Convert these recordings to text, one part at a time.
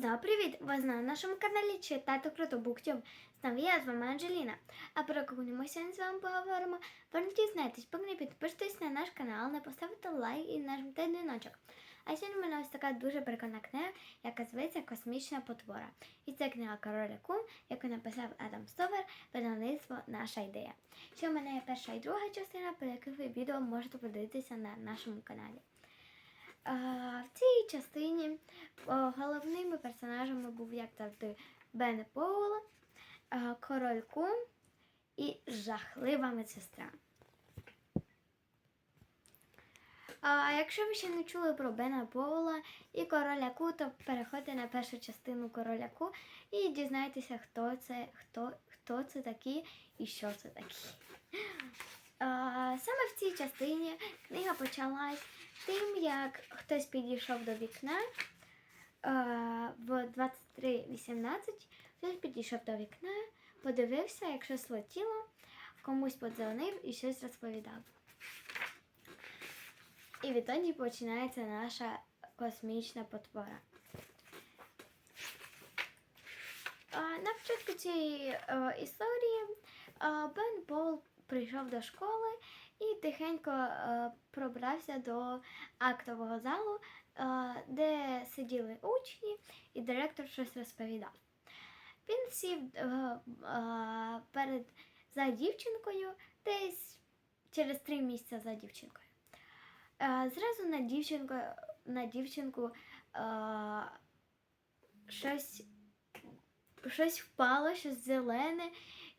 Знову привіт! Ви на нашому каналі Читати Круто Буктюб. Знову я з вами Анжеліна. А про кого ми сьогодні з вами поговоримо, ви не дізнаєтесь, поки підпишитесь на наш канал, не поставите лайк і нажмете дзвіночок. А сьогодні в мене ось така дуже прикольна книга, яка зветься Космічна потвора. І це книга Короля Кун, яку написав Адам Стовер, видавництво Наша ідея. Ще в мене є перша і друга частина, про яких ви відео можете подивитися на нашому каналі. В цій частині головними персонажами був, як завжди, Бен Поул, Король Кун і жахлива медсестра. А якщо ви ще не чули про Бена Поула і Короля Ку, то переходьте на першу частину Короля Ку і дізнайтеся, хто це, хто, хто це такі і що це такі. Саме в цій частині книга почалась тим, як хтось підійшов до вікна в 23.18, хтось підійшов до вікна, подивився, як щось комусь подзвонив і щось розповідав. І відтоді починається наша космічна потвора. На початку цієї е, історії Бен Пол прийшов до школи і тихенько е, пробрався до актового залу, е, де сиділи учні, і директор щось розповідав. Він сів е, е, перед за дівчинкою десь через три місяці за дівчинкою. Е, зразу на дівчинку, на дівчинку е, щось, щось впало, щось зелене,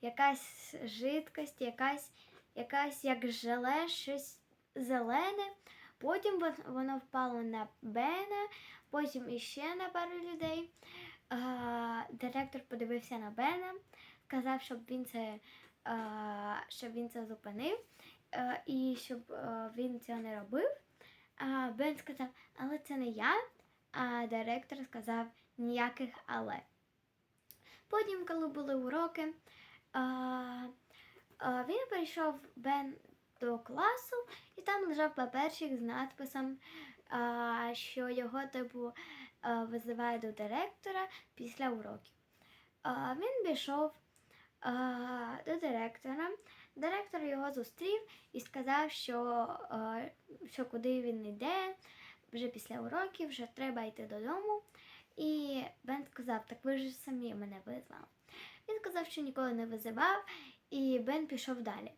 якась жидкость, якась, якась як желе, щось зелене. Потім воно впало на Бена, потім іще на пару людей. Е, директор подивився на Бена, сказав, щоб він це, е, щоб він це зупинив е, і щоб е, він цього не робив. А Бен сказав, але це не я. А директор сказав ніяких але. Потім, коли були уроки, а, а, він прийшов Бен до класу, і там лежав паперчик з надписом, що його типу визиває до директора після уроків. Він пішов до директора. Директор його зустрів і сказав, що, що куди він йде, вже після уроків, вже треба йти додому. І Бен сказав, так ви ж самі мене визвали. Він сказав, що ніколи не визивав, і Бен пішов далі.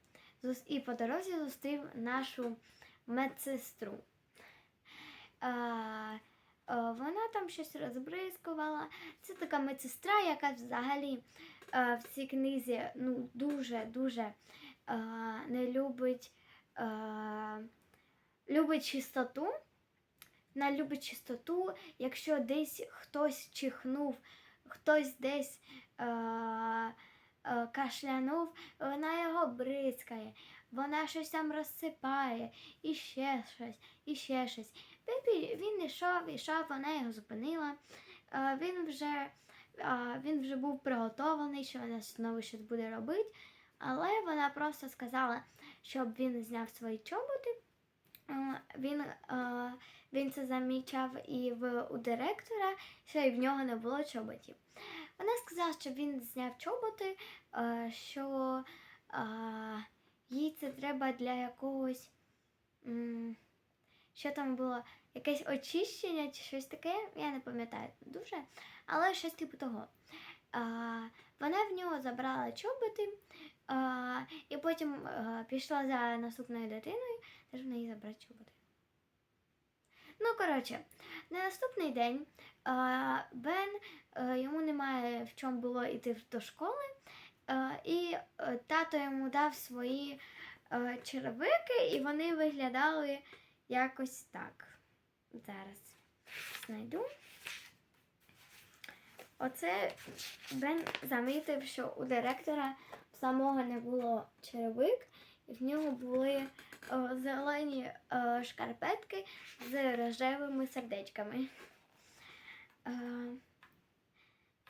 І по дорозі зустрів нашу медсестру. Вона там щось розбризкувала. Це така медсестра, яка взагалі в цій книзі ну, дуже-дуже не любить, любить чистоту. Вона любить чистоту, якщо десь хтось чихнув, хтось десь е, е, кашлянув, вона його бризкає, вона щось там розсипає, і ще щось, і ще щось. Пі- він ішов, ішов, вона його зупинила. Е, він, вже, е, він вже був приготований, що вона знову щось буде робити, але вона просто сказала, щоб він зняв свої чоботи. Він, він це замічав і в у директора, що і в нього не було чоботів. Вона сказала, що він зняв чоботи, що їй це треба для якогось. Що там було? Якесь очищення чи щось таке, я не пам'ятаю дуже, але щось типу того. Вона в нього забрала чоботи і потім пішла за наступною дитиною, теж в неї забрати чоботи. Ну, коротше, на наступний день Бен а, йому немає в чому було йти до школи, а, і а, тато йому дав свої черевики, і вони виглядали якось так. Зараз знайду. Оце Бен замітив, що у директора самого не було черевик, в нього були о, зелені о, шкарпетки з рожевими сердечками. Е,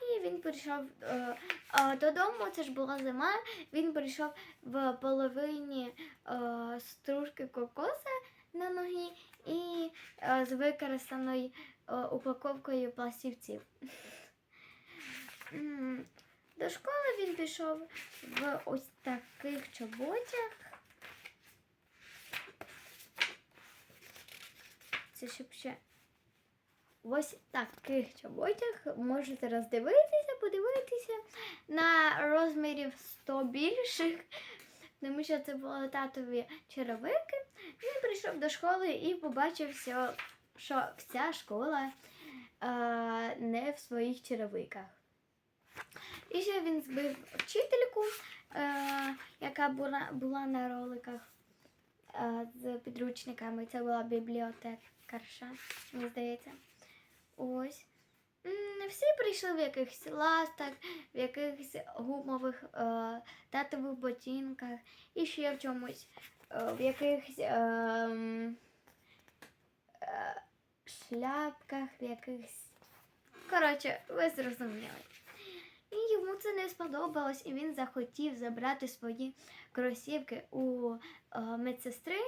і він прийшов е, е, додому, це ж була зима. Він прийшов в половині е, стружки кокоса на ноги і е, з використаної е, упаковкою пластівців. До школи він пішов в ось таких чоботях. Це щоб ще ось таких чоботях можете роздивитися, подивитися на розмірів 100 більших, тому що це були татові черевики. Він прийшов до школи і побачив, що вся школа е, не в своїх черевиках. І ще він збив вчительку, е, яка була, на роликах е, з підручниками. Це була бібліотекарша, мені здається. Ось. Всі прийшли в якихось ластах, в якихось гумових е, татових ботинках і ще в чомусь, е, в якихось е, е, шляпках, в якихось. Коротше, ви зрозуміли. Не сподобалось, і він захотів забрати свої кросівки у е, медсестри,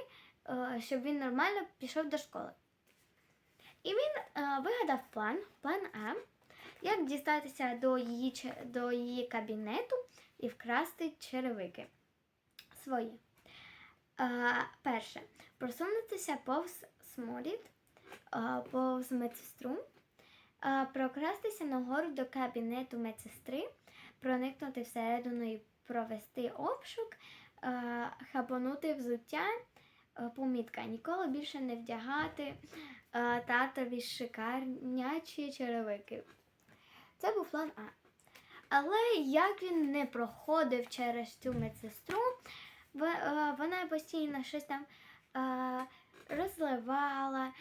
е, щоб він нормально пішов до школи. І він е, вигадав план, план А, як дістатися до її, до її кабінету і вкрасти черевики свої. Перше, просунутися повз сморід, е, повз медсестру, прокрастися нагору до кабінету медсестри, проникнути всередину і провести обшук, е, хапанути взуття, е, помітка, ніколи більше не вдягати е, татові шикарнячі черевики. Це був план А. Але як він не проходив через цю медсестру, вона постійно щось там розливала,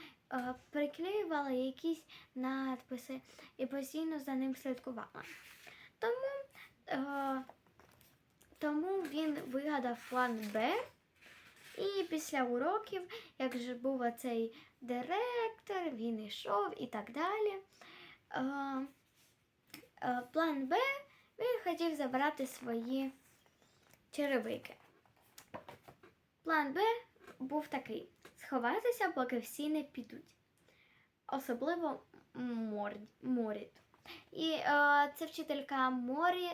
приклеювала якісь надписи і постійно за ним слідкувала. Тому, тому він вигадав план Б. І після уроків, як же був оцей директор, він йшов і так далі. Е, е, план Б він хотів забрати свої черевики. План Б був такий: сховатися, поки всі не підуть. Особливо Мор- Морід. І е, це вчителька Морі,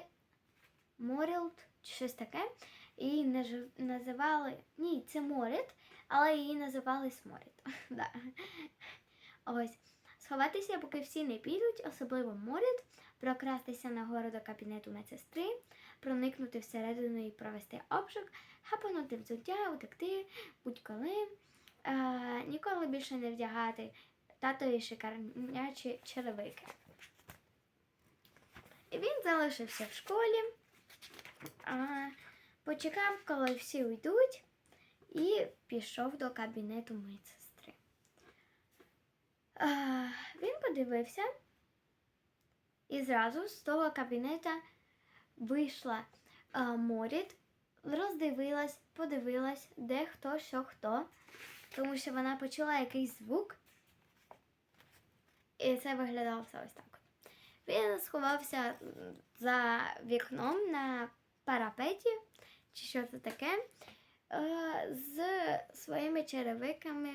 Морілд, чи щось таке. Її називали. Ні, це Морід, але її називали Сморід. да. Ось. Сховатися, поки всі не підуть, особливо Морід, прокрастися нагору до кабінету медсестри, проникнути всередину і провести обшук, хапанути взуття, утекти, будь-коли, е, ніколи більше не вдягати татові шикарнячі черевики. І він залишився в школі, почекав, коли всі уйдуть, і пішов до кабінету медсестри. А, він подивився, і зразу з того кабінета вийшла а, Морід, роздивилась, подивилась, де хто, що хто, тому що вона почула якийсь звук. І це виглядало все ось так. Він сховався за вікном на парапеті, чи що це таке, е, з своїми черевиками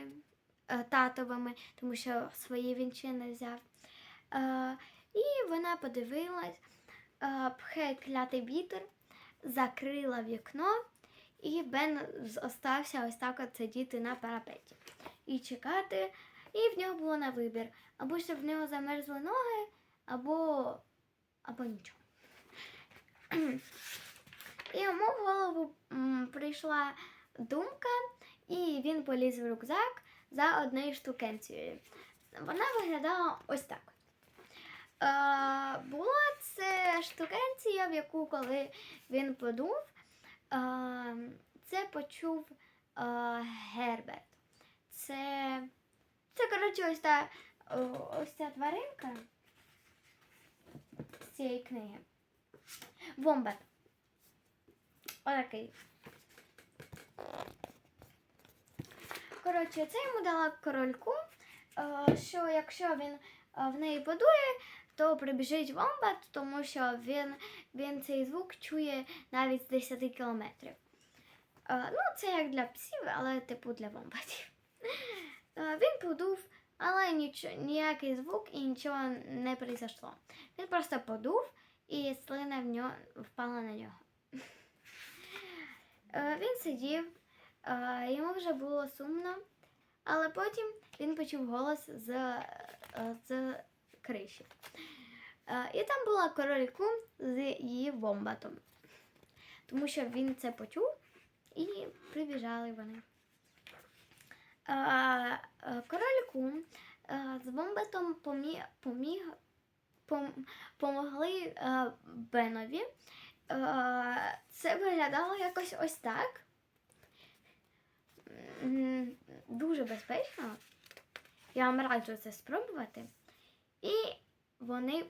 е, татовими, тому що свої він ще не взяв. Е, І вона подивилась, пхе клятий вітер, закрила вікно, і Бен остався ось так от сидіти на парапеті і чекати. І в нього було на вибір. Або щоб в нього замерзли ноги, або, або нічого. І йому в голову м, прийшла думка, і він поліз в рюкзак за однією штукенцією. Вона виглядала ось так. Е, була це штукенція, в яку коли він подув, е, це почув е, Герберт. Це, це коротше, ось та, ось ця тваринка з цієї книги. Вомбат. Отакий. Коротше, це йому дала корольку, е, що якщо він е, в неї подує, то прибіжить вомбат, тому що він, він цей звук чує навіть з 10 кілометрів. Е, Ну, це як для псів, але типу для вомбатів. Він подув але нічо, ніякий звук і нічого не произошло. Він просто подув і слина в нього впала на нього. Е, Він сидів, е, йому вже було сумно, але потім він почув голос з, е, з криші. І там була король Кун з її вомбатом. Тому що він це почув і прибіжали вони. Король Кун е, з вомбатом поміг, поміг, пом, помогли Бенові. Це виглядало якось ось так. Дуже безпечно. Я вам раджу це спробувати. І вони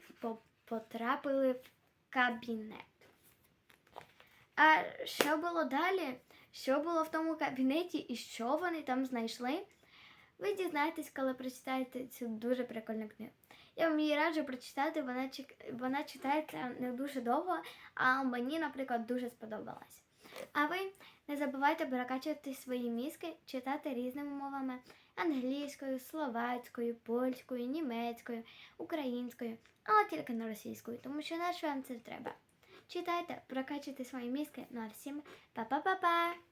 потрапили в кабінет. А що було далі? Що було в тому кабінеті і що вони там знайшли? Ви дізнаєтесь, коли прочитаєте цю дуже прикольну книгу. Я вам її раджу прочитати, вона, вона читається не дуже довго, а мені, наприклад, дуже сподобалась. А ви не забувайте прокачувати свої мізки, читати різними мовами англійською, словацькою, польською, німецькою, українською, але тільки не російською, тому що на що вам це треба. Читайте, прокачуйте свої мізки. Ну а всім па-па-па-па!